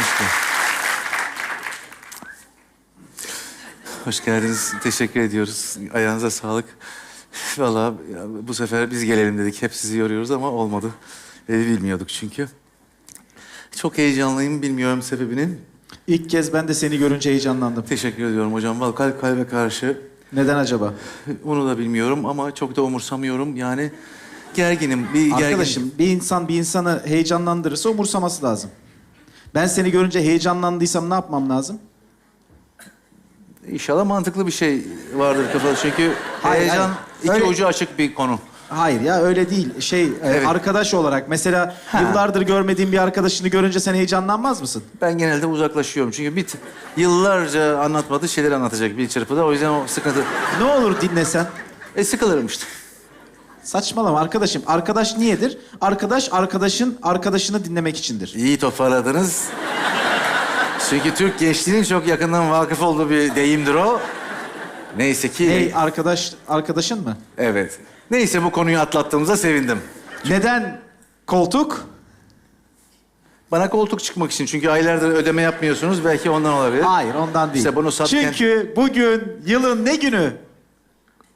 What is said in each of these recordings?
İşte. Hoş geldiniz. Teşekkür ediyoruz. Ayağınıza sağlık. Vallahi ya, bu sefer biz gelelim dedik. Hep sizi yoruyoruz ama olmadı. Evi bilmiyorduk çünkü. Çok heyecanlıyım. Bilmiyorum sebebini. İlk kez ben de seni görünce heyecanlandım. Teşekkür ediyorum hocam. Vallahi kalp kalbe karşı. Neden acaba? Onu da bilmiyorum ama çok da umursamıyorum. Yani gerginim. Bir gergin- Arkadaşım bir insan bir insanı heyecanlandırırsa umursaması lazım. Ben seni görünce heyecanlandıysam ne yapmam lazım? İnşallah mantıklı bir şey vardır kafada. Çünkü Hayır, heyecan hayır. iki Öyle- ucu açık bir konu. Hayır ya öyle değil. Şey e, Evet. arkadaş olarak mesela yıllardır görmediğin bir arkadaşını görünce sen heyecanlanmaz mısın? Ben genelde uzaklaşıyorum. Çünkü bir t- yıllarca anlatmadığı şeyler anlatacak bir çırpıda. O yüzden o sıkıntı. Ne olur dinlesen. E sıkılırım işte. Saçmalama arkadaşım. Arkadaş niyedir? Arkadaş arkadaşın arkadaşını dinlemek içindir. İyi toparladınız. Çünkü Türk gençliğinin çok yakından vakıf olduğu bir deyimdir o. Neyse ki... Hey arkadaş arkadaşın mı? Evet. Neyse bu konuyu atlattığımıza sevindim. Neden koltuk? Bana koltuk çıkmak için. Çünkü aylardır ödeme yapmıyorsunuz. Belki ondan olabilir. Hayır ondan değil. İşte bunu satken- Çünkü bugün yılın ne günü?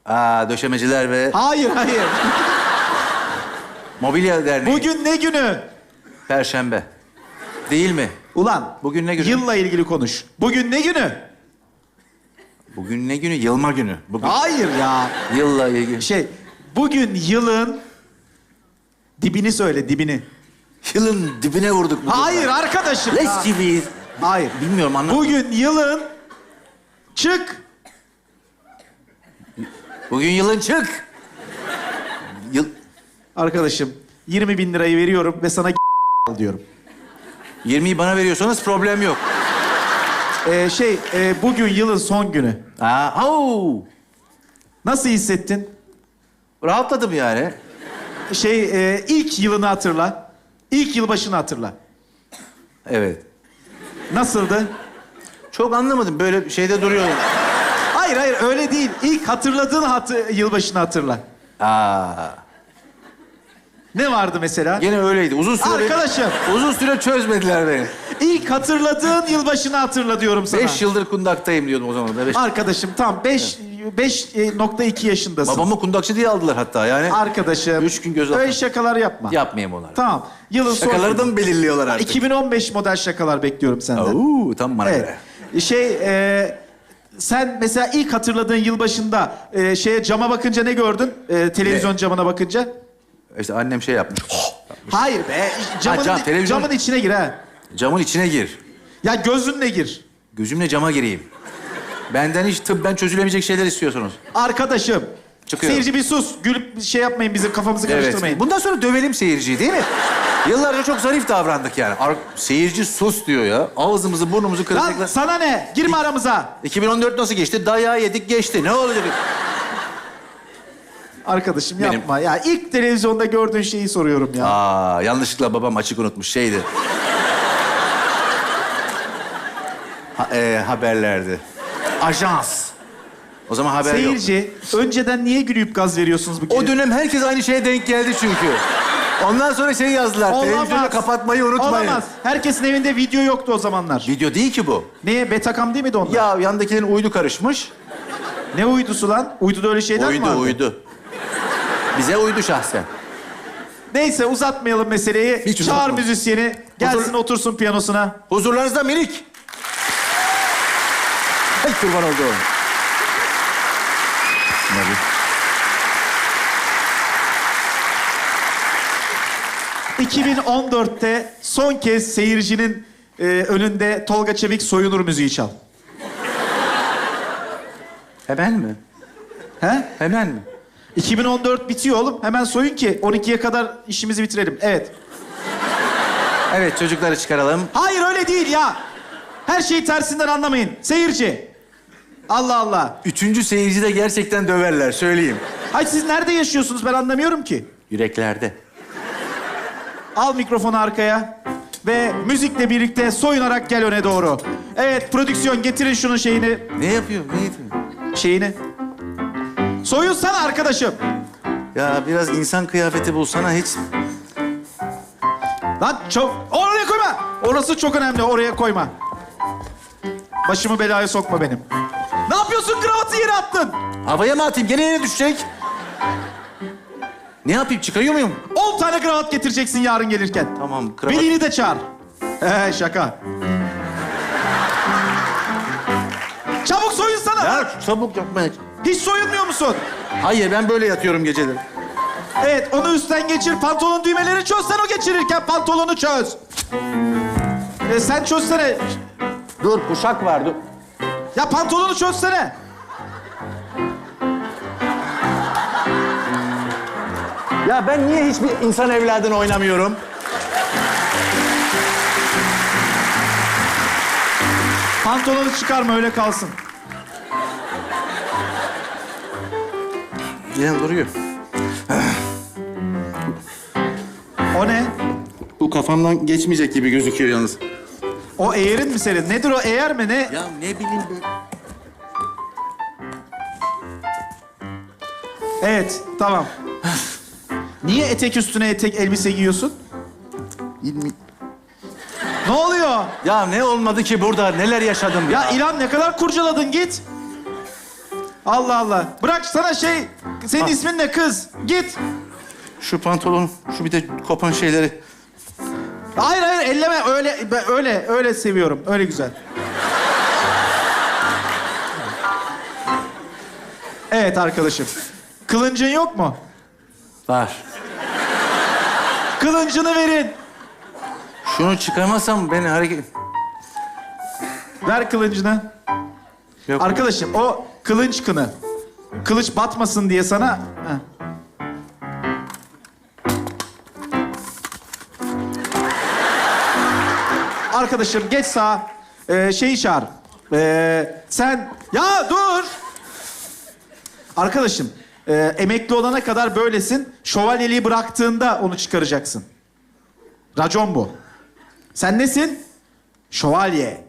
Aa, döşemeciler ve Hayır hayır. mobilya derneği. Bugün ne günü? Perşembe. Değil mi? Ulan. Bugün ne günü? Yılla ilgili konuş. Bugün ne günü? Bugün ne günü? Yılma günü. Bugün Hayır ya. yılla ilgili. Şey, bugün yılın dibini söyle, dibini. Yılın dibine vurduk. bugün. Hayır arkadaşım ya. Leş gibiyiz. Hayır. Bilmiyorum anlat. Bugün yılın çık. Bugün yılın çık. Yıl... Arkadaşım 20 bin lirayı veriyorum ve sana al diyorum. 20'yi bana veriyorsanız problem yok. Ee, şey, e, bugün yılın son günü. Aa, au! Nasıl hissettin? Rahatladım yani. Şey, e, ilk yılını hatırla. İlk yılbaşını hatırla. Evet. Nasıldı? Çok anlamadım. Böyle şeyde duruyor. Hayır hayır öyle değil. İlk hatırladığın hatı, yılbaşını hatırla. Aa. Ne vardı mesela? Gene öyleydi. Uzun süre... Arkadaşım. Uzun süre çözmediler beni. İlk hatırladığın yılbaşını hatırla diyorum sana. Beş yıldır kundaktayım diyordum o zaman da. Beş... Arkadaşım tam 5 5.2 yaşındasın. Babamı kundakçı diye aldılar hatta yani. Arkadaşım. Üç gün göz Öyle atma. şakalar yapma. Yapmayayım onları. Tamam. Yılın Şakaları da mı belirliyorlar artık? 2015 model şakalar bekliyorum senden. Oo, tam bana Evet. göre. Şey e, sen mesela ilk hatırladığın yılbaşında e, şeye cama bakınca ne gördün? E, televizyon camına bakınca. İşte annem şey yapmış. Hayır be. Camın, cam, televizyon- camın içine gir ha. Camın içine gir. Ya gözünle gir. Gözümle cama gireyim. Benden hiç tıbben çözülemeyecek şeyler istiyorsunuz. Arkadaşım. Çıkıyorum. Seyirci bir sus. Gülüp şey yapmayın bizim kafamızı karıştırmayın. Bundan sonra dövelim seyirciyi değil mi? Yıllarca çok zarif davrandık yani. Ar- seyirci sus diyor ya. Ağzımızı burnumuzu Lan kırdık. sana ne? Girme aramıza. 2014 nasıl geçti? Dayağı yedik geçti. Ne olacak? Arkadaşım Benim- yapma. Ya ilk televizyonda gördüğün şeyi soruyorum ya. Aa, yanlışlıkla babam açık unutmuş şeydi. Ha, e, haberlerdi. Ajans. O zaman haber yok. Seyirci, önceden niye gülüp gaz veriyorsunuz bu O dönem herkes aynı şeye denk geldi çünkü. Ondan sonra şey yazdılar. Televizyonu kapatmayı unutmayın. Olamaz. Herkesin evinde video yoktu o zamanlar. Video değil ki bu. Neye? Betacam değil miydi onlar? Ya yandakilerin uydu karışmış. Ne uydusu lan? Uyduda öyle şeyler mi uydu vardı? uydu. Bize uydu şahsen. Neyse uzatmayalım meseleyi. Hiç Çağır uzatma. müzisyeni. Gelsin Huzur- otursun piyanosuna. Huzurlarınızda minik. Ay kurban olduğum. Tabii. 2014'te son kez seyircinin e, önünde Tolga Çevik soyunur müziği çal. Hemen mi? He? Hemen mi? 2014 bitiyor oğlum. Hemen soyun ki 12'ye kadar işimizi bitirelim. Evet. Evet çocukları çıkaralım. Hayır öyle değil ya. Her şeyi tersinden anlamayın. Seyirci. Allah Allah. Üçüncü seyirci de gerçekten döverler söyleyeyim. Hay siz nerede yaşıyorsunuz ben anlamıyorum ki. Yüreklerde. Al mikrofonu arkaya. Ve müzikle birlikte soyunarak gel öne doğru. Evet prodüksiyon getirin şunun şeyini. Ne yapıyor? Ne yapıyor? Şeyini. Soyunsana arkadaşım. Ya biraz insan kıyafeti bulsana hiç. Lan çok... Oraya koyma. Orası çok önemli. Oraya koyma. Başımı belaya sokma benim. Ne yapıyorsun? Kravatı yere attın. Havaya mı atayım? Gene yere düşecek. Ne yapayım? Çıkarıyor muyum? 10 tane kravat getireceksin yarın gelirken. Tamam, kravat- Velini de çağır. He şaka. Çabuk soyunsana. Ya çabuk yapma. Hiç soyunmuyor musun? Hayır ben böyle yatıyorum geceleri. Evet, onu üstten geçir. Pantolon düğmeleri çöz. Sen o geçirirken pantolonu çöz. E, sen çözsene. Dur kuşak var dur. Ya pantolonu çözsene. Ya ben niye hiçbir insan evladını oynamıyorum? Pantolonu çıkarma, öyle kalsın. Yine duruyor. O ne? Bu kafamdan geçmeyecek gibi gözüküyor yalnız. O eğerin mi senin? Nedir o eğer mi ne? Ya ne bileyim ben. Evet, tamam. Niye etek üstüne etek elbise giyiyorsun? Ne oluyor? Ya ne olmadı ki burada? Neler yaşadım ya? Ya İlhan ne kadar kurcaladın git. Allah Allah. Bırak sana şey, senin ismin ne kız? Git. Şu pantolon, şu bir de kopan şeyleri. Hayır hayır elleme öyle ben öyle öyle seviyorum. Öyle güzel. Evet arkadaşım. Kılıncın yok mu? Var. Kılıncını verin. Şunu çıkarmazsam beni hareket... Ver kılıncını. Yok. Arkadaşım o kılınç kını. Kılıç batmasın diye sana... Heh. Arkadaşım geç sağa. Ee, şeyi çağır. Ee, sen... Ya dur! Arkadaşım, e, emekli olana kadar böylesin. Şövalyeliği bıraktığında onu çıkaracaksın. Racon bu. Sen nesin? Şövalye.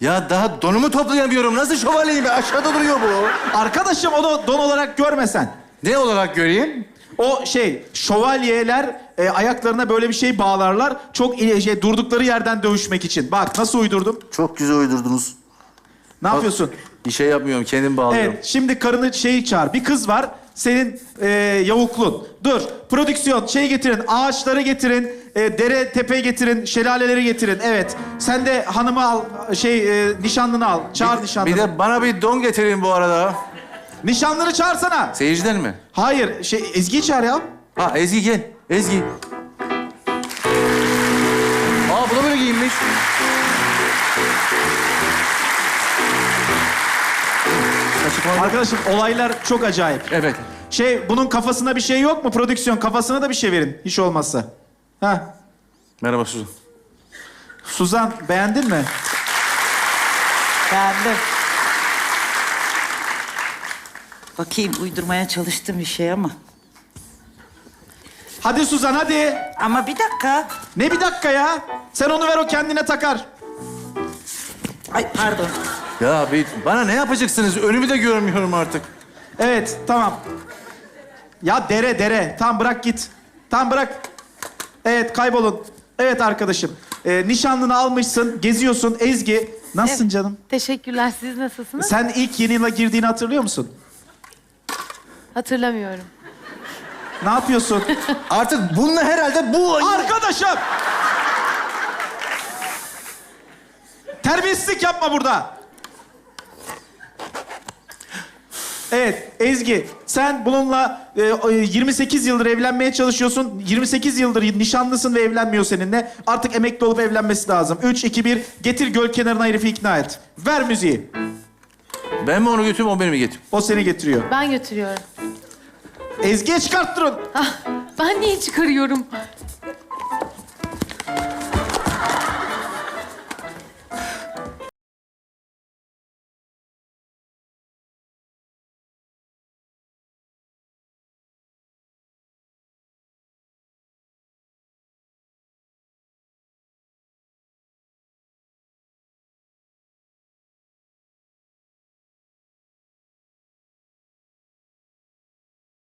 Ya daha donumu toplayamıyorum. Nasıl şövalyeyim? Aşağıda duruyor bu. Arkadaşım onu don olarak görmesen. Ne olarak göreyim? O şey, şövalyeler e, ayaklarına böyle bir şey bağlarlar. Çok ile- şey, durdukları yerden dövüşmek için. Bak nasıl uydurdum. Çok güzel uydurdunuz. Ne yapıyorsun? Bir şey yapmıyorum. Kendim bağlıyorum. Evet, şimdi karını şeyi çağır. Bir kız var, senin e, yavuklun. Dur, prodüksiyon, şey getirin, ağaçları getirin, e, dere, tepe getirin, şelaleleri getirin. Evet, sen de hanımı al, şey, e, nişanlını al. Çağır nişanlını. Bir de bana bir don getirin bu arada. Nişanlını çağırsana. Seyirciden mi? Hayır, şey, Ezgi'yi çağır ya. Ha Ezgi gel. Ezgi. Aa bu da böyle giyinmiş. Arkadaşım olaylar çok acayip. Evet. Şey, bunun kafasına bir şey yok mu? Prodüksiyon, kafasına da bir şey verin. Hiç olmazsa. Ha, Merhaba Suzan. Suzan beğendin mi? Beğendim. Bakayım uydurmaya çalıştım bir şey ama. Hadi Suzan hadi. Ama bir dakika. Ne bir dakika ya? Sen onu ver o kendine takar. Ay pardon. Ya bir, bana ne yapacaksınız? Önümü de görmüyorum artık. Evet tamam. Ya dere dere. Tamam bırak git. Tamam bırak. Evet kaybolun. Evet arkadaşım. Ee, nişanlını almışsın, geziyorsun. Ezgi, nasılsın Evet. canım? Teşekkürler. Siz nasılsınız? Sen ilk yeni yıla girdiğini hatırlıyor musun? Hatırlamıyorum. Ne yapıyorsun? Artık bununla herhalde bu... Arkadaşım! Terbiyesizlik yapma burada. Evet Ezgi, sen bununla e, e, 28 yıldır evlenmeye çalışıyorsun. 28 yıldır nişanlısın ve evlenmiyor seninle. Artık emekli olup evlenmesi lazım. 3, 2, 1, getir göl kenarına herifi ikna et. Ver müziği. Ben mi onu götüreyim, o beni mi getireyim? O seni getiriyor. Ben götürüyorum. Ezgi'ye çıkarttırın. Ah, ben niye çıkarıyorum?